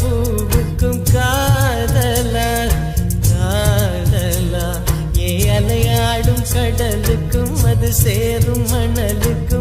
பூவுக்கும் காதலா காதலா. ஏ அலையாடும் கடலுக்கும் அது சேரும் மணலுக்கும்.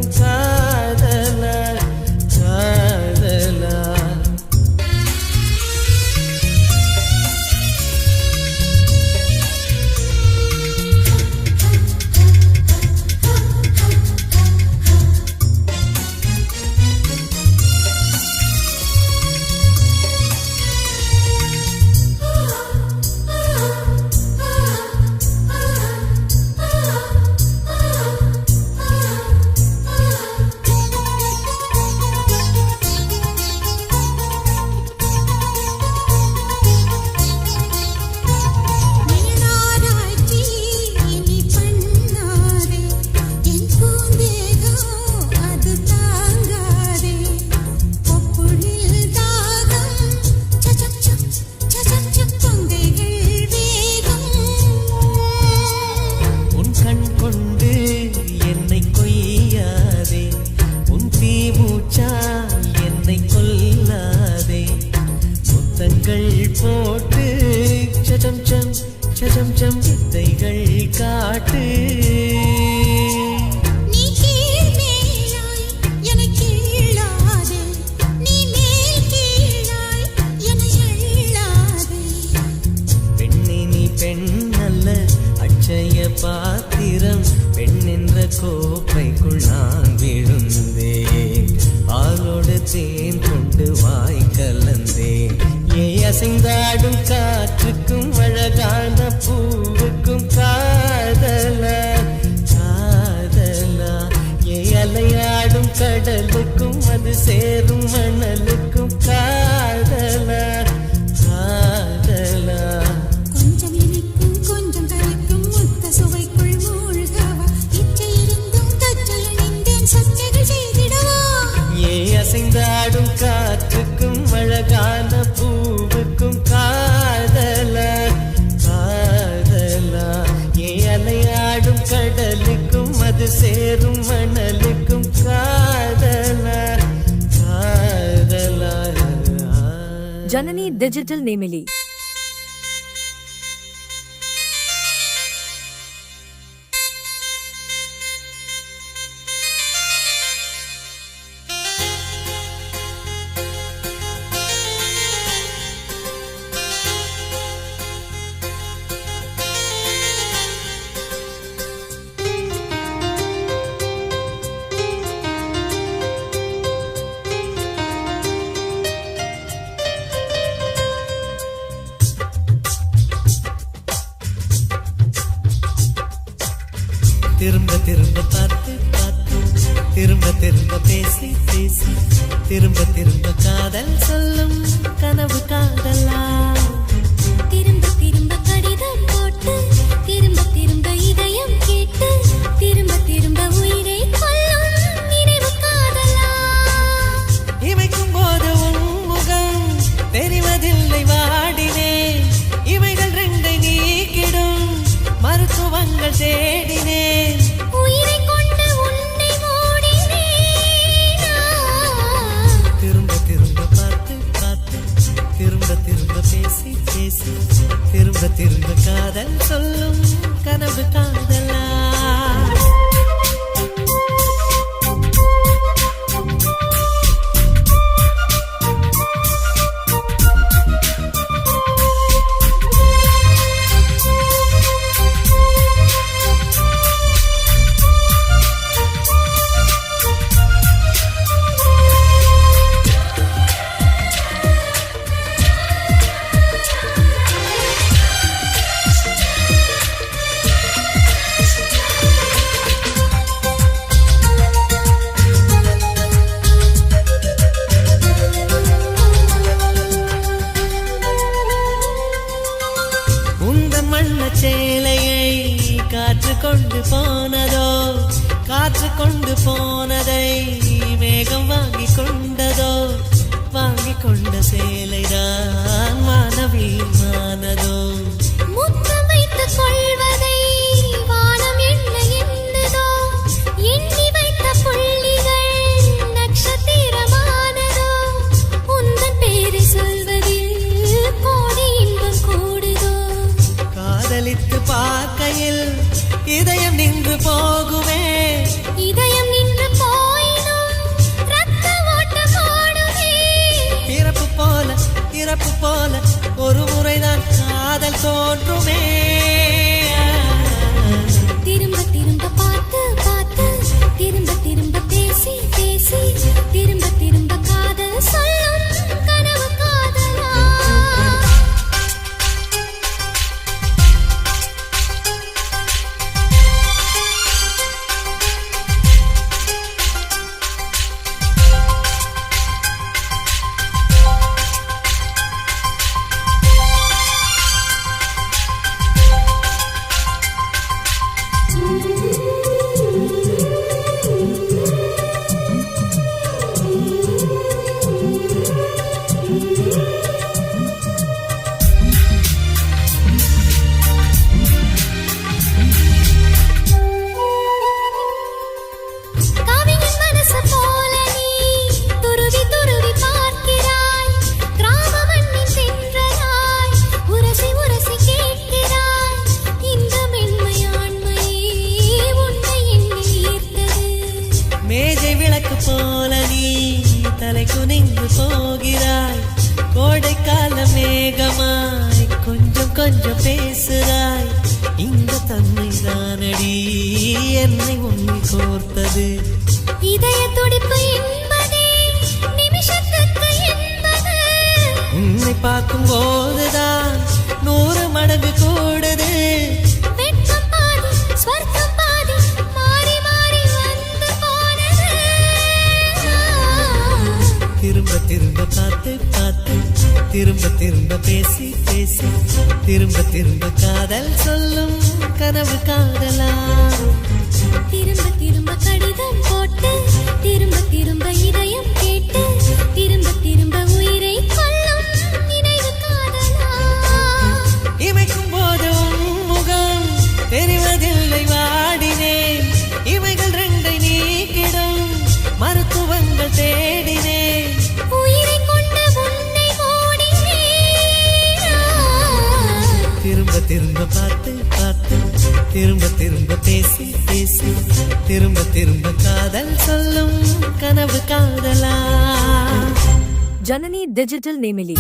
जननी डिजिटल ने मिली। திரும்ப திரும்ப பேசி பேசி திரும்ப திரும்ப காதல் சொல்லும் கனவு காதலா? என்பதே. இதய உன்னை பார்க்கும் நூறு மடங்கு கூடுது. திரும்ப திரும்ப பார்த்து பார்த்து திரும்ப திரும்ப பேசி பேசி திரும்ப திரும்ப காதல் சொல்லும் கனவு காதலா. திரும்ப திரும்ப கடிதம் போட்டு திரும்ப திரும்ப இதை திரும்ப திரும்ப பேசி பேசி திரும்ப திரும்ப காதல் சொல்லும் கனவு காதலா. ஜனனி டிஜிட்டல் நெமிலி.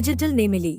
ஜனனி டிஜிட்டல் நேமிலி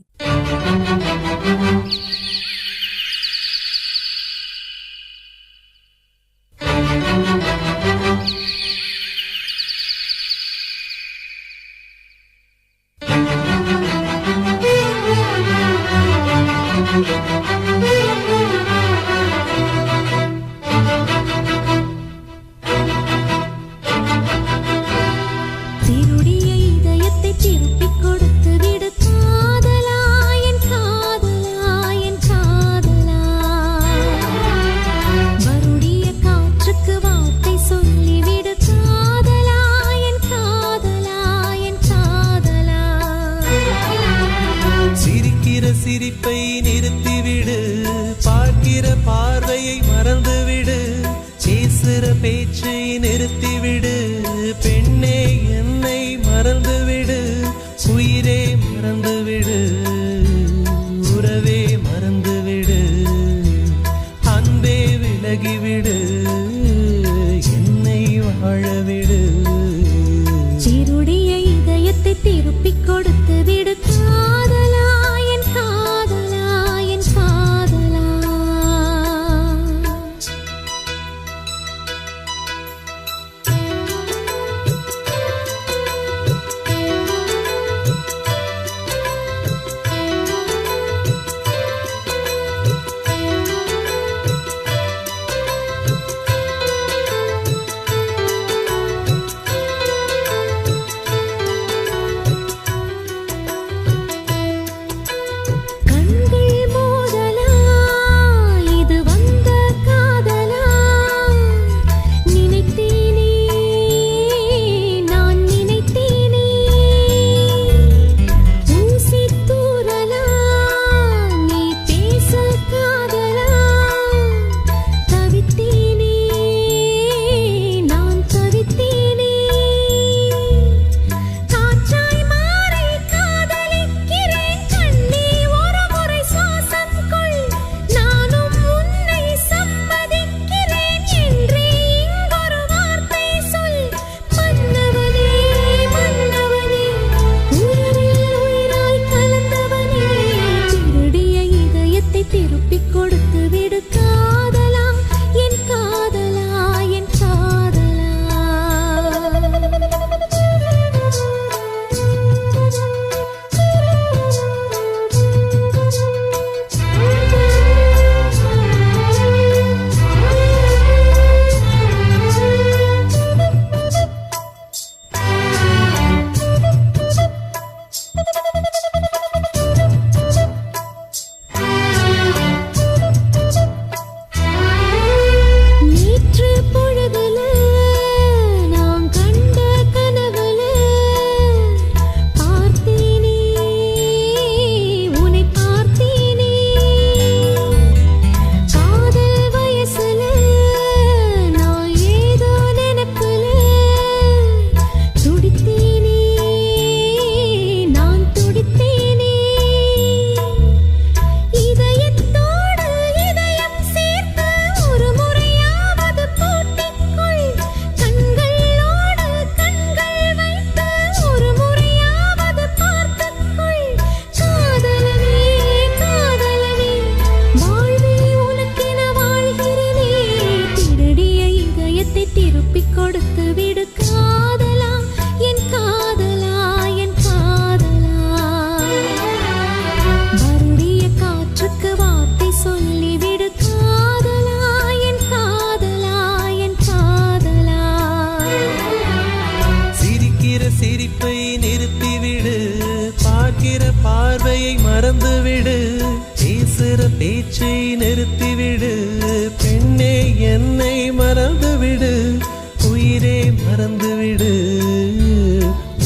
மறந்துவிடு.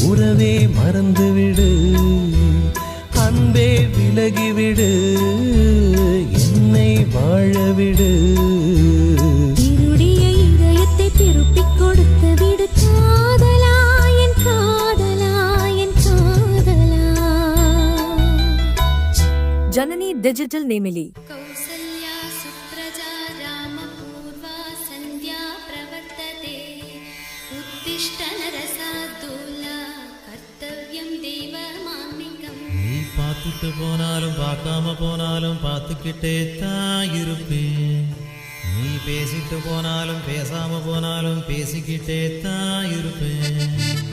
உறவே மறந்துவிடு. அன்பே விலகிவிடு. என்னை வாழவிடு. இருடிய இதயத்தை திருப்பிக் பார்த்து போனாலும் பார்க்காம போனாலும் பார்த்துக்கிட்டே தான் இருப்பேன். நீ பேசிட்டு போனாலும் பேசாம போனாலும் பேசிக்கிட்டே தான் இருப்பேன்.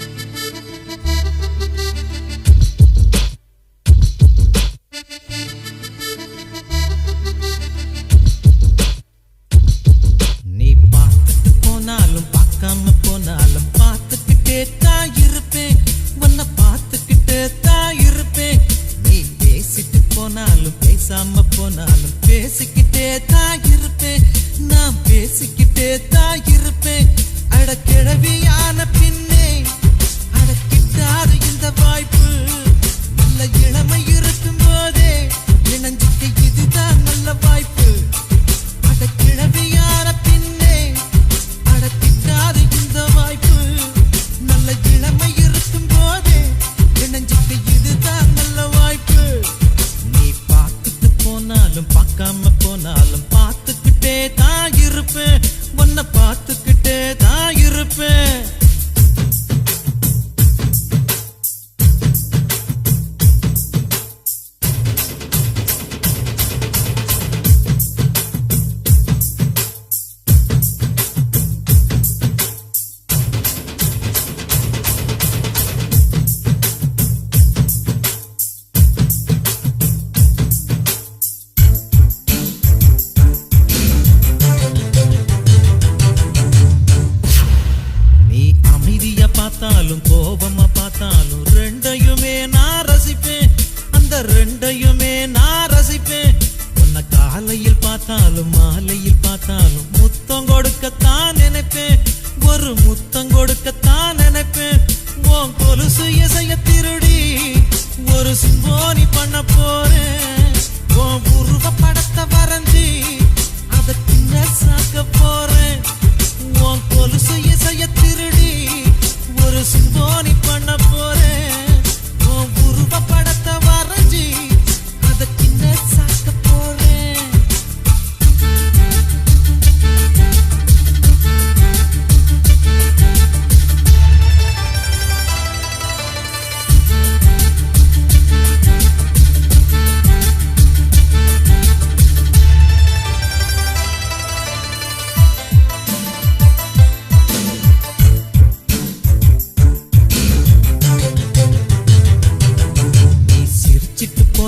முத்தம் கொடுக்கத்தான் நினைப்பேன் ஒரு முத்தம் கொடுக்கத்தான்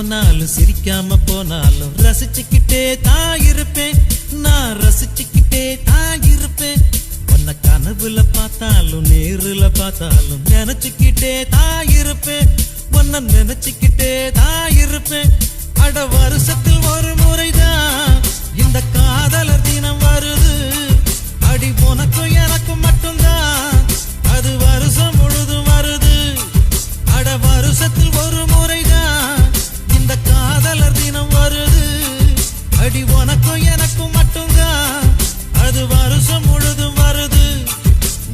போனாலும் சிரிக்காம போனாலும் ரசிச்சுக்கிட்டே தான் இருப்பேன். நான் ரசிச்சுக்கிட்டே தான் இருப்பேன். உன்னை கனவுல பார்த்தாலும் நேருல பார்த்தாலும் நினைச்சுக்கிட்டே தான் இருப்பேன். உன்னை நினைச்சுக்கிட்டே தான் இருப்பேன். அட வருஷத்தில் ஒரு முறைதான் இந்த காதலர் தினம் வருது. அடி உனக்கும் எனக்கும் மட்டும்தான். அது வருஷம் முழுதும் வருது. அட வருஷத்தில் ஒரு முறைதான் இந்த காதலர் தினம் வருது. அடி உனக்கும் எனக்கும் மட்டும்தான். அது வருஷம் முழுதும் வருது.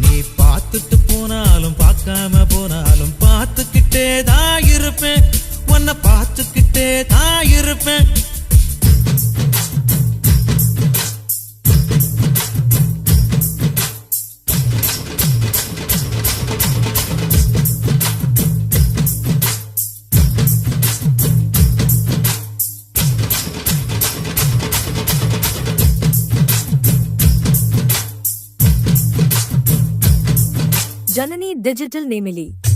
நீ பார்த்துட்டு போனாலும் பார்க்காம போனாலும் பார்த்துக்கிட்டே தான் இருப்பேன். உன்னை பார்த்துக்கிட்டே தான் இருப்பேன். digital namely.